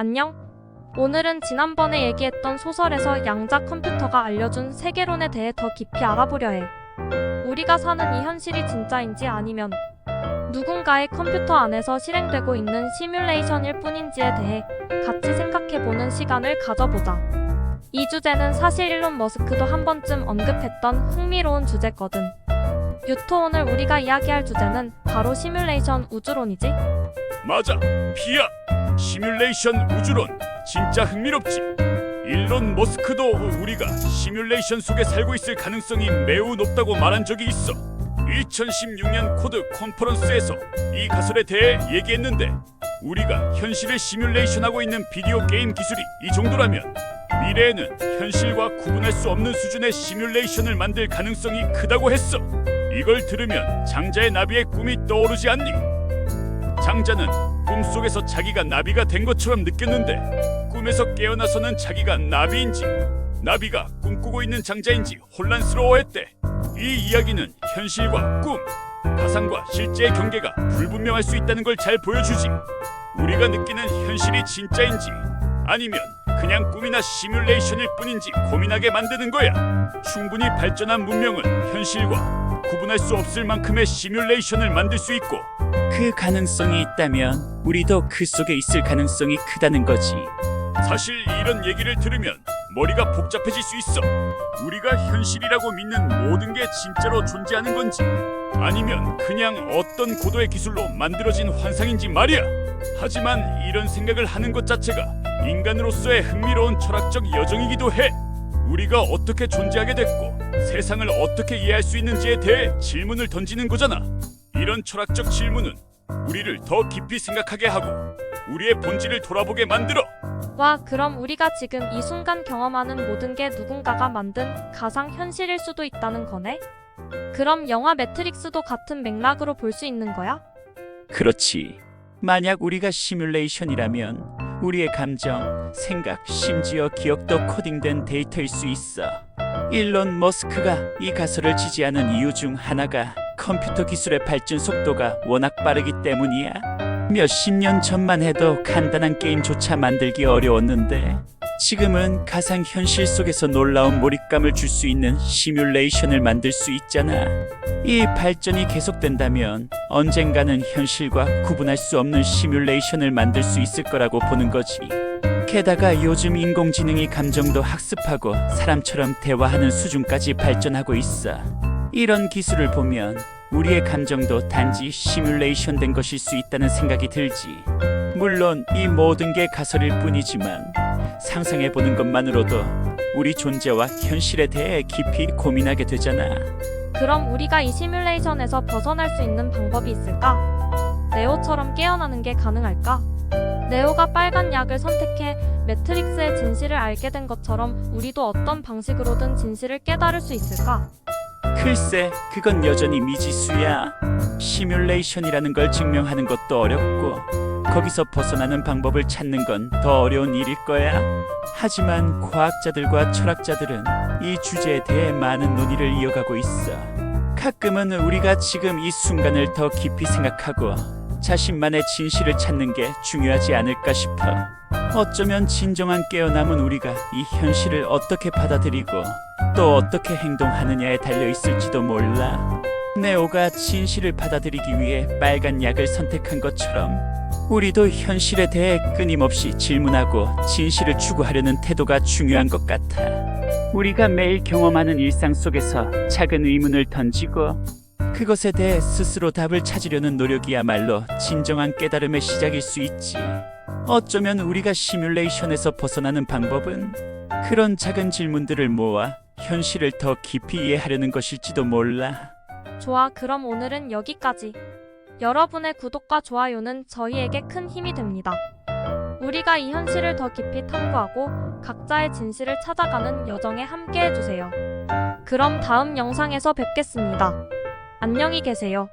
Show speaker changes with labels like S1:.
S1: 안녕. 오늘은 지난번에 얘기했던 소설에서 양자 컴퓨터가 알려준 세계론에 대해 더 깊이 알아보려 해. 우리가 사는 이 현실이 진짜인지 아니면 누군가의 컴퓨터 안에서 실행되고 있는 시뮬레이션일 뿐인지에 대해 같이 생각해보는 시간을 가져보자. 이 주제는 사실 일론 머스크도 한 번쯤 언급했던 흥미로운 주제거든. 유토 오늘 우리가 이야기할 주제는 바로 시뮬레이션 우주론이지.
S2: 맞아, 피야. 시뮬레이션 우주론 진짜 흥미롭지. 일론 머스크도 우리가 시뮬레이션 속에 살고 있을 가능성이 매우 높다고 말한 적이 있어. 2016년 코드 컨퍼런스에서 이 가설에 대해 얘기했는데 우리가 현실을 시뮬레이션하고 있는 비디오 게임 기술이 이 정도라면 미래에는 현실과 구분할 수 없는 수준의 시뮬레이션을 만들 가능성이 크다고 했어. 이걸 들으면 장자의 나비의 꿈이 떠오르지 않니? 장자는 꿈속에서 자기가 나비가 된 것처럼 느꼈는데 꿈에서 깨어나서는 자기가 나비인지 나비가 꿈꾸고 있는 장자인지 혼란스러워했대. 이 이야기는 현실과 꿈, 가상과 실제의 경계가 불분명할 수 있다는 걸 잘 보여주지. 우리가 느끼는 현실이 진짜인지 아니면 그냥 꿈이나 시뮬레이션일 뿐인지 고민하게 만드는 거야. 충분히 발전한 문명은 현실과 구분할 수 없을 만큼의 시뮬레이션을 만들 수 있고
S3: 그 가능성이 있다면 우리도 그 속에 있을 가능성이 크다는 거지.
S2: 사실 이런 얘기를 들으면 머리가 복잡해질 수 있어. 우리가 현실이라고 믿는 모든 게 진짜로 존재하는 건지 아니면 그냥 어떤 고도의 기술로 만들어진 환상인지 말이야. 하지만 이런 생각을 하는 것 자체가 인간으로서의 흥미로운 철학적 여정이기도 해. 우리가 어떻게 존재하게 됐고 세상을 어떻게 이해할 수 있는지에 대해 질문을 던지는 거잖아. 이런 철학적 질문은 우리를 더 깊이 생각하게 하고 우리의 본질을 돌아보게 만들어.
S1: 와, 그럼 우리가 지금 이 순간 경험하는 모든 게 누군가가 만든 가상 현실일 수도 있다는 거네? 그럼 영화 매트릭스도 같은 맥락으로 볼 수 있는 거야?
S3: 그렇지. 만약 우리가 시뮬레이션이라면 우리의 감정, 생각, 심지어 기억도 코딩된 데이터일 수 있어. 일론 머스크가 이 가설을 지지하는 이유 중 하나가 컴퓨터 기술의 발전 속도가 워낙 빠르기 때문이야. 몇십 년 전만 해도 간단한 게임조차 만들기 어려웠는데 지금은 가상 현실 속에서 놀라운 몰입감을 줄 수 있는 시뮬레이션을 만들 수 있잖아. 이 발전이 계속된다면 언젠가는 현실과 구분할 수 없는 시뮬레이션을 만들 수 있을 거라고 보는 거지. 게다가 요즘 인공지능이 감정도 학습하고 사람처럼 대화하는 수준까지 발전하고 있어. 이런 기술을 보면 우리의 감정도 단지 시뮬레이션 된 것일 수 있다는 생각이 들지. 물론 이 모든 게 가설일 뿐이지만 상상해 보는 것만으로도 우리 존재와 현실에 대해 깊이 고민하게 되잖아.
S1: 그럼 우리가 이 시뮬레이션에서 벗어날 수 있는 방법이 있을까? 네오처럼 깨어나는 게 가능할까? 네오가 빨간 약을 선택해 매트릭스의 진실을 알게 된 것처럼 우리도 어떤 방식으로든 진실을 깨달을 수 있을까?
S3: 글쎄, 그건 여전히 미지수야. 시뮬레이션이라는 걸 증명하는 것도 어렵고, 거기서 벗어나는 방법을 찾는 건 더 어려운 일일 거야. 하지만 과학자들과 철학자들은 이 주제에 대해 많은 논의를 이어가고 있어. 가끔은 우리가 지금 이 순간을 더 깊이 생각하고 자신만의 진실을 찾는 게 중요하지 않을까 싶어. 어쩌면 진정한 깨어남은 우리가 이 현실을 어떻게 받아들이고 또 어떻게 행동하느냐에 달려 있을지도 몰라. 네오가 진실을 받아들이기 위해 빨간 약을 선택한 것처럼 우리도 현실에 대해 끊임없이 질문하고 진실을 추구하려는 태도가 중요한 것 같아. 우리가 매일 경험하는 일상 속에서 작은 의문을 던지고 그것에 대해 스스로 답을 찾으려는 노력이야말로 진정한 깨달음의 시작일 수 있지. 어쩌면 우리가 시뮬레이션에서 벗어나는 방법은 그런 작은 질문들을 모아 현실을 더 깊이 이해하려는 것일지도 몰라.
S1: 좋아, 그럼 오늘은 여기까지. 여러분의 구독과 좋아요는 저희에게 큰 힘이 됩니다. 우리가 이 현실을 더 깊이 탐구하고 각자의 진실을 찾아가는 여정에 함께 해주세요. 그럼 다음 영상에서 뵙겠습니다. 안녕히 계세요.